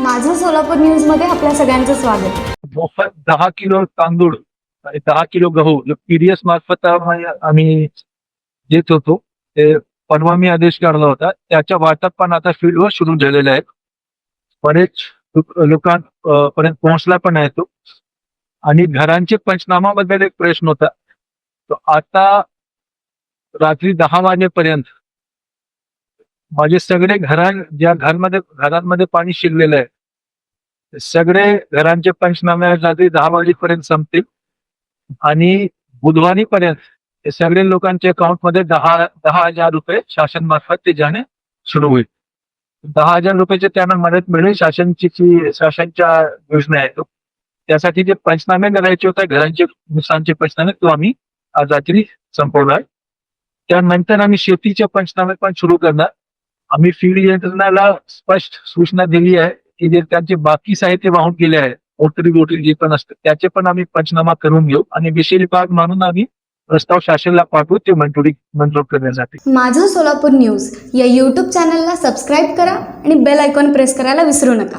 माझं सोलापूर न्यूजमध्ये आपल्या सगळ्यांचं स्वागत. मोफत दहा किलो तांदूळ आणि दहा किलो गहू पीडीएस मार्फत आम्ही देत होतो. ते परवा मी आदेश काढला होता. त्याच्या वाटप पण आता फील्डवर सुरू झालेलं आहे. बरेच लोकांपर्यंत पोहोचला पण आहे तो. आणि घरांचे पंचनामाबद्दल एक प्रश्न होता. तो आता रात्री दहा वाजेपर्यंत माझे सगळे घरां ज्या घरांमध्ये घरांमध्ये पाणी शिरलेलं आहे सगळे घरांचे पंचनामे रात्री दहा वाजेपर्यंत संपतील. आणि बुधवारी पर्यंत सगळे लोकांच्या अकाउंटमध्ये दहा दहा हजार रुपये शासन मार्फत ते जाणे सुरू होईल. दहा हजार रुपयाचे त्यांना मदत मिळेल शासनची जी शासनच्या योजना आहे तो त्यासाठी जे पंचनामे करायचे होते घरांचे नुकसानचे पंचनामे तो आम्ही आज रात्री संपवणार. त्यानंतर आम्ही शेतीचे पंचनामे पण सुरू करणार. आम्ही फीड यंत्रणाला स्पष्ट सूचना दिली आहे की जे त्यांचे बाकी साहित्य वाहून गेले आहे ओटरी बोटरी जे पण असतं त्याचे पण आम्ही पंचनामा करून घेऊ आणि विषय विभाग म्हणून आम्ही प्रस्ताव शासनाला पाठवू ते मंजुरी मंजूर करण्यासाठी. माझं सोलापूर न्यूज या यूट्यूब चॅनलला सबस्क्राईब करा आणि बेल आयकॉन प्रेस करायला विसरू नका.